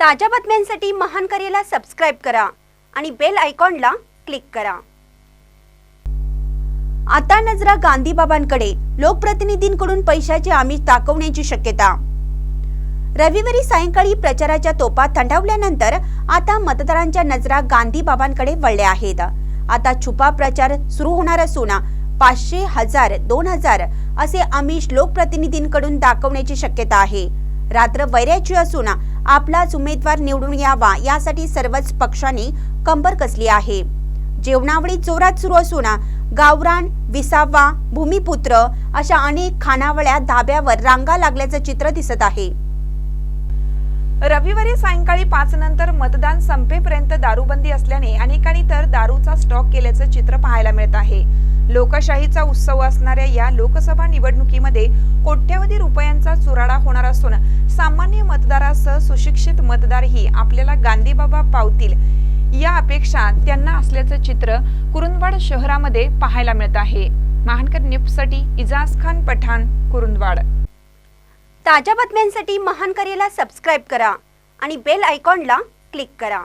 ताज्या बातम्यांसाठी महान करेला सबस्क्राईब करा आणि बेल आयकॉनला क्लिक करा. आता नजरा गांधी बाबांकडे लोकप्रतिनिधींकडून पैशाचे आमिष दाखवण्याची शक्यता. रविवारी सायंकाळी प्रचाराच्या तोपा थंडावल्यानंतर आता मतदारांच्या नजरा गांधी बाबांकडे वळल्या आहेत. आता छुपा प्रचार सुरू होणार असून पाचशे हजार दोन हजार असे आमिष लोकप्रतिनिधींकडून दाखवण्याची शक्यता आहे. रात्र वैऱ्याची असून आपलाच उमेदवार निवडून यावा यासाठी सर्वच पक्षांनी कंबर कसली आहे. जेवणावळी जोरात सुरू असून गावरान विसावा भूमिपुत्र अशा अनेक खानावळ्या धाब्यावर रांगा लागल्याचं चित्र दिसत आहे. रविवारी सायंकाळी पाच नंतर मतदान संपेपर्यंत दारूबंदी असल्याने अनेकांनी तर दारूचा स्टॉक केल्याचं चित्र पाहायला मिळत आहे. लोकशाहीचा उत्सव असणाऱ्या या लोकसभा निवडणुकीमध्ये कोट्यवधी रुपयांचा चुराडा होणार असून सामान्य मतदारासह सुशिक्षित मतदारही आपल्याला गांधीबाबा पावतील. या अपेक्षा त्यांना असल्याचं चित्र कुरुंदवाड शहरामध्ये पाहायला मिळत आहे. महानकर न्यूजसाठी इजाज खान पठाण कुरुंदवाड. ताज्या बातम्यांसाठी महानकर्याला सबस्क्राईब करा आणि बेल आयकॉनला क्लिक करा.